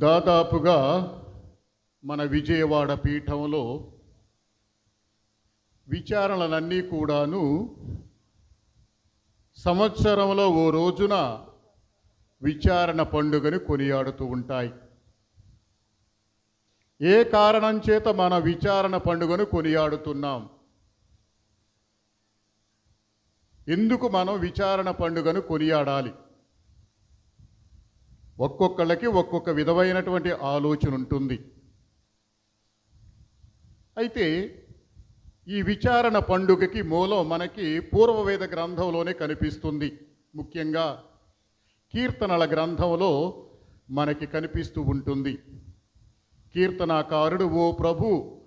దాదాపుగా మన విజయవాడ పీఠంలో విచారణలన్నీ కూడాను సంవత్సరంలో ఓ రోజున విచారణ పండుగని కొనియాడుతూ ఉంటాయి. ఏ కారణం చేత మన విచారణ పండుగను కొనియాడుతున్నాం? ఎందుకు మనం విచారణ పండుగను కొనియాడాలి? ఒక్కొక్కళ్ళకి ఒక్కొక్క విధమైనటువంటి ఆలోచన ఉంటుంది. అయితే ఈ విచారణ పండుగకి మూలం మనకి పూర్వవేద గ్రంథంలోనే కనిపిస్తుంది. ముఖ్యంగా కీర్తనల గ్రంథంలో మనకి కనిపిస్తూ ఉంటుంది. కీర్తనాకారుడు ఓ ప్రభు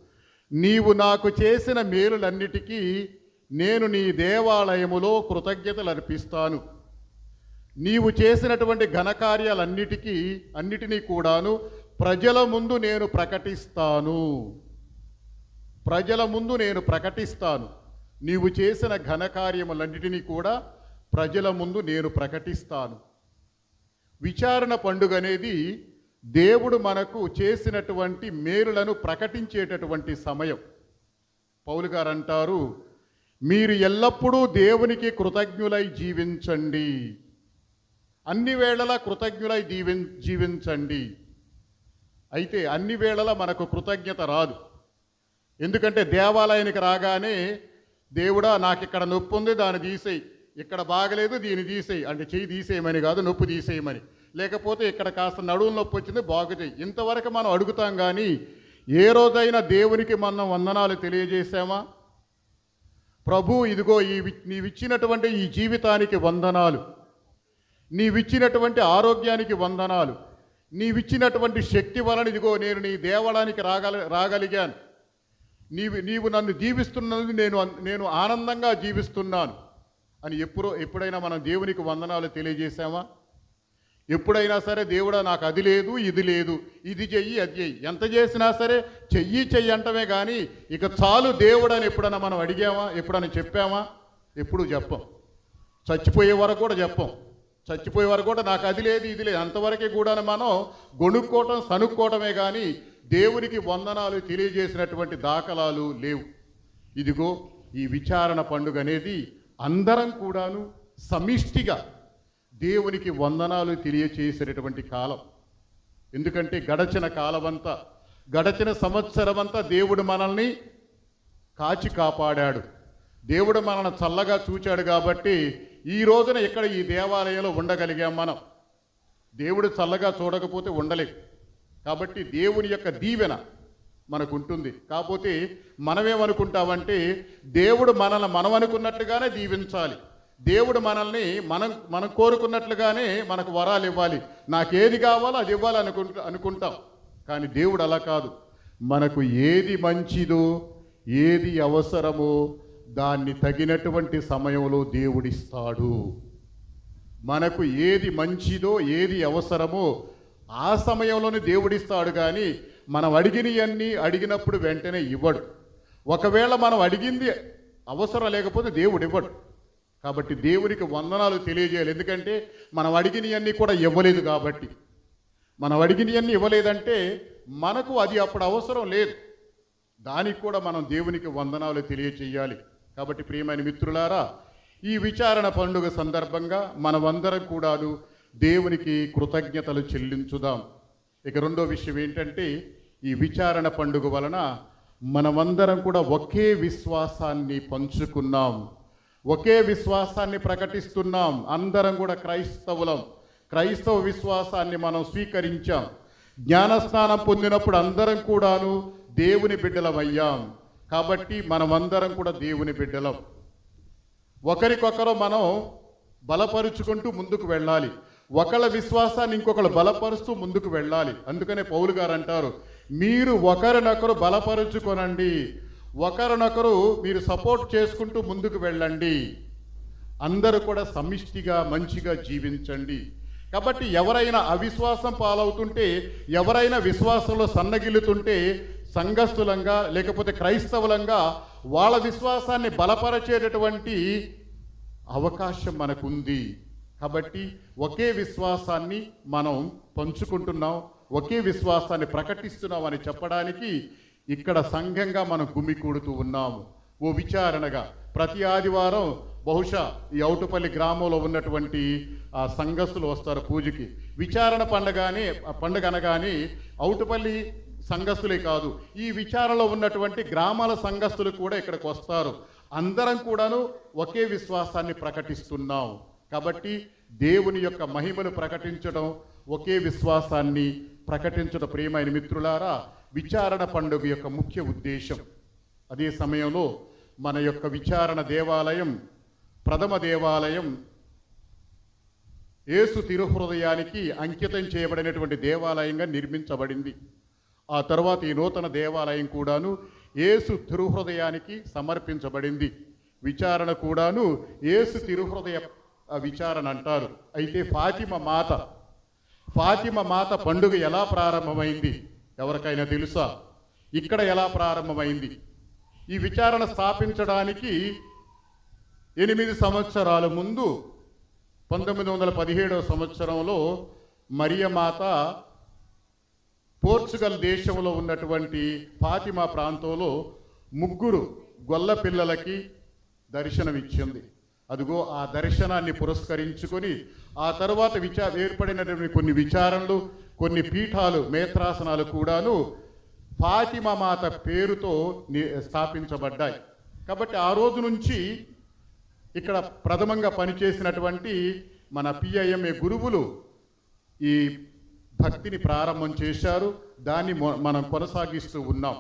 నీవు నాకు చేసిన మేలులన్నిటికీ నేను నీ దేవాలయములో కృతజ్ఞతలు అర్పిస్తాను నీవు చేసినటువంటి ఘనకార్యాలన్నిటికీ అన్నిటినీ కూడాను ప్రజల ముందు నేను ప్రకటిస్తాను. ప్రజల ముందు నేను ప్రకటిస్తాను. నీవు చేసిన ఘనకార్యములన్నిటినీ కూడా ప్రజల ముందు నేను ప్రకటిస్తాను. విచారణ పండుగ అనేది దేవుడు మనకు చేసినటువంటి మేలులను ప్రకటించేటటువంటి సమయం. పౌలు గారు అంటారు మీరు ఎల్లప్పుడూ దేవునికి కృతజ్ఞులై జీవించండి. అన్ని వేళలా కృతజ్ఞులై జీవిం జీవించండి. అయితే అన్ని వేళలా మనకు కృతజ్ఞత రాదు. ఎందుకంటే దేవాలయానికి రాగానే దేవుడా నాకు ఇక్కడ నొప్పి ఉంది దాన్ని తీసేయి. ఇక్కడ బాగలేదు దీన్ని తీసేయి. అంటే చెయ్యి తీసేయమని కాదు నొప్పి తీసేయమని. లేకపోతే ఇక్కడ కాస్త నడువు నొప్పి వచ్చింది బాగు చేయి ఇంతవరకు మనం అడుగుతాం కానీ ఏ రోజైనా దేవునికి మనం వందనాలు తెలియజేశామా? ప్రభు ఇదిగో ఈ నీవిచ్చినటువంటి ఈ జీవితానికి వందనాలు. నీవిచ్చినటువంటి ఆరోగ్యానికి వందనాలు. నీవిచ్చినటువంటి శక్తి వలన ఇదిగో నేను నీ దేవాలయానికి రాగల రాగలిగాను. నీవు నీవు నన్ను జీవిస్తున్నది నేను నేను ఆనందంగా జీవిస్తున్నాను. అని ఎప్పుడో ఎప్పుడైనా మనం దేవునికి వందనాలు తెలియజేశామా? ఎప్పుడైనా సరే దేవుడా నాకు అది లేదు ఇది లేదు. ఇది చెయ్యి అది చెయ్యి. ఎంత చేసినా సరే చెయ్యి చెయ్యి అంటమే కానీ ఇక చాలు దేవుడు అని ఎప్పుడైనా మనం అడిగామా? ఎప్పుడైనా చెప్పామా? ఎప్పుడు చెప్పం. చచ్చిపోయే వరకు కూడా చెప్పం. చచ్చిపోయే వరకు కూడా నాకు అది లేదు ఇది లేదు. అంతవరకే కూడా మనం గొణుక్కోవటం సనుక్కోవటమే కానీ దేవునికి వందనాలు తెలియజేసినటువంటి దాఖలాలు లేవు. ఇదిగో ఈ విచారణ పండుగ అనేది అందరం కూడాను సమిష్టిగా దేవునికి వందనాలు తెలియచేసేటటువంటి కాలం. ఎందుకంటే గడచిన కాలమంతా గడచిన సంవత్సరమంతా దేవుడు మనల్ని కాచి కాపాడాడు. దేవుడు మనల్ని చల్లగా చూచాడు కాబట్టి ఈ రోజున ఇక్కడ ఈ దేవాలయంలో ఉండగలిగాం మనం. దేవుడు చల్లగా చూడకపోతే ఉండలేం. కాబట్టి దేవుని యొక్క దీవెన మనకు ఉంటుంది కాకపోతే మనమేమనుకుంటామంటే దేవుడు మనల్ని మనం అనుకున్నట్టుగానే దీవించాలి. దేవుడు మనల్ని మనం మనం కోరుకున్నట్లుగానే మనకు వరాలు ఇవ్వాలి. నాకేది కావాలో అది ఇవ్వాలి అనుకుంటా అనుకుంటాం. కానీ దేవుడు అలా కాదు. మనకు ఏది మంచిదో ఏది అవసరమో దాన్ని తగినటువంటి సమయంలో దేవుడిస్తాడు. మనకు ఏది మంచిదో ఏది అవసరమో ఆ సమయంలోనే దేవుడిస్తాడు కానీ మనం అడిగినవన్నీ అడిగినప్పుడు వెంటనే ఇవ్వడు. ఒకవేళ మనం అడిగింది అవసరం లేకపోతే దేవుడు ఇవ్వడు. కాబట్టి దేవునికి వందనాలు తెలియజేయాలి. ఎందుకంటే మనం అడిగినవన్నీ కూడా ఇవ్వలేదు కాబట్టి. మనం అడిగినవన్నీ ఇవ్వలేదంటే మనకు అది అప్పుడు అవసరం లేదు. దానికి కూడా మనం దేవునికి వందనాలు తెలియచేయాలి కాబట్టి ప్రియమైన మిత్రులారా ఈ విచారణ పండుగ సందర్భంగా మనమందరం కూడాను దేవునికి కృతజ్ఞతలు చెల్లించుదాం. ఇక రెండో విషయం ఏంటంటే ఈ విచారణ పండుగ వలన మనమందరం కూడా ఒకే విశ్వాసాన్ని పంచుకున్నాం. ఒకే విశ్వాసాన్ని ప్రకటిస్తున్నాం. అందరం కూడా క్రైస్తవులం. క్రైస్తవ విశ్వాసాన్ని మనం స్వీకరించాం. జ్ఞానస్నానం పొందినప్పుడు అందరం కూడాను దేవుని బిడ్డలమయ్యాం. కాబట్టి మనమందరం కూడా దేవుని బిడ్డలం. ఒకరికొకరు మనం బలపరుచుకుంటూ ముందుకు వెళ్ళాలి. ఒకళ్ళ విశ్వాసాన్ని ఇంకొకరు బలపరుస్తూ ముందుకు వెళ్ళాలి. అందుకనే పౌలు గారు అంటారు మీరు ఒకరినొకరు బలపరుచుకొనండి. ఒకరినొకరు మీరు సపోర్ట్ చేసుకుంటూ ముందుకు వెళ్ళండి. అందరూ కూడా సమిష్టిగా మంచిగా జీవించండి. కాబట్టి ఎవరైనా అవిశ్వాసం పాలవుతుంటే ఎవరైనా విశ్వాసంలో సన్నగిల్లుతుంటే సంఘస్థులంగా లేకపోతే క్రైస్తవులంగా వాళ్ళ విశ్వాసాన్ని బలపరచేటటువంటి అవకాశం మనకుంది. కాబట్టి ఒకే విశ్వాసాన్ని మనం పంచుకుంటున్నాం ఒకే విశ్వాసాన్ని ప్రకటిస్తున్నాం అని చెప్పడానికి ఇక్కడ సంఘంగా మనం గుమికూడుతూ ఉన్నాము. ఓ విచారణగా ప్రతి ఆదివారం బహుశా ఈ అవుటుపల్లి గ్రామంలో ఉన్నటువంటి ఆ సంఘస్థులు వస్తారు పూజకి. విచారణ పండగానే ఆ పండుగ అనగానే అవుటుపల్లి సంఘస్థులే కాదు ఈ విచారణలో ఉన్నటువంటి గ్రామాల సంఘస్థులు కూడా ఇక్కడికి వస్తారు. అందరం కూడాను ఒకే విశ్వాసాన్ని ప్రకటిస్తున్నాం. కాబట్టి దేవుని యొక్క మహిమను ప్రకటించడం ఒకే విశ్వాసాన్ని ప్రకటించడం ప్రియమైన మిత్రులారా విచారణ పండుగ యొక్క ముఖ్య ఉద్దేశం. అదే సమయంలో మన యొక్క విచారణ దేవాలయం ప్రథమ దేవాలయం ఏసు తిరుహృదయానికి అంకితం చేయబడినటువంటి దేవాలయంగా నిర్మించబడింది. ఆ తర్వాత ఈ నూతన దేవాలయం కూడాను ఏసు తిరుహృదయానికి సమర్పించబడింది. విచారణ కూడాను ఏసు తిరుహృదయ విచారణ అంటారు. అయితే ఫాతిమ మాత ఫాతిమ మాత పండుగ ఎలా ప్రారంభమైంది? ఎవరికైనా తెలుసా? ఇక్కడ ఎలా ప్రారంభమైంది? ఈ విచారణ స్థాపించడానికి ఎనిమిది సంవత్సరాల ముందు పంతొమ్మిది వందల పదిహేడవ సంవత్సరంలో మరియమాత పోర్చుగల్ దేశంలో ఉన్నటువంటి ఫాతిమా ప్రాంతంలో ముగ్గురు గొల్ల పిల్లలకి దర్శనమిచ్చింది. అదిగో ఆ దర్శనాన్ని పురస్కరించుకొని ఆ తర్వాత విచా ఏర్పడినటువంటి కొన్ని విచారణలు కొన్ని పీఠాలు మేత్రాసనాలు కూడాను ఫాతిమా మాత పేరుతో స్థాపించబడ్డాయి. కాబట్టి ఆ రోజు నుంచి ఇక్కడ ప్రథమంగా పనిచేసినటువంటి మన పిఐఎంఏ గురువులు ఈ భక్తిని ప్రారంభం చేశారు. దాన్ని మనం కొనసాగిస్తూ ఉన్నాం.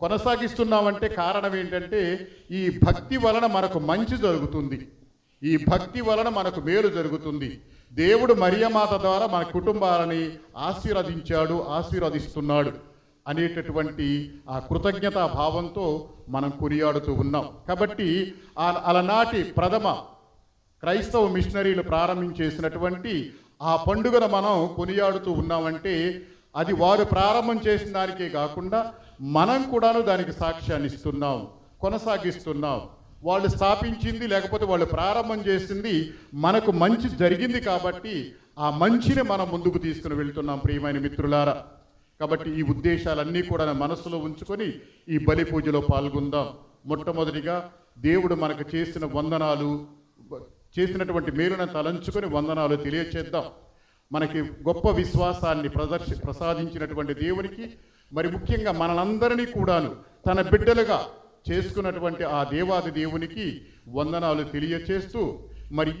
కొనసాగిస్తున్నామంటే కారణం ఏంటంటే ఈ భక్తి వలన మనకు మంచి జరుగుతుంది. ఈ భక్తి వలన మనకు మేలు జరుగుతుంది. దేవుడు మరియమాత ద్వారా మన కుటుంబాలని ఆశీర్వదించాడు ఆశీర్వదిస్తున్నాడు అనేటటువంటి ఆ కృతజ్ఞతా భావంతో మనం కొనియాడుతూ ఉన్నాం. కాబట్టి అలనాటి ప్రథమ క్రైస్తవ మిషనరీలు ప్రారంభించేసినటువంటి ఆ ఆ పండుగను మనం కొనియాడుతూ ఉన్నామంటే అది వారు ప్రారంభం చేసిన దానికే కాకుండా మనం కూడాను దానికి సాక్ష్యాన్ని ఇస్తున్నాం కొనసాగిస్తున్నాం. వాళ్ళు స్థాపించింది లేకపోతే వాళ్ళు ప్రారంభం చేసింది మనకు మంచి జరిగింది కాబట్టి ఆ మంచిని మనం ముందుకు తీసుకుని వెళ్తున్నాం ప్రియమైన మిత్రులారా. కాబట్టి ఈ ఉద్దేశాలన్నీ కూడా మనసులో ఉంచుకొని ఈ బలి పూజలో పాల్గొందాం. మొట్టమొదటిగా దేవుడు మనకు చేసిన వందనాలు చేసినటువంటి మేలును తలంచుకొని వందనాలు తెలియచేద్దాం. మనకి గొప్ప విశ్వాసాన్ని ప్రదర్శి ప్రసాదించినటువంటి దేవునికి మరి ముఖ్యంగా మనలందరినీ కూడాను తన బిడ్డలుగా చేసుకున్నటువంటి ఆ దేవాది దేవునికి వందనాలు తెలియచేస్తూ మరి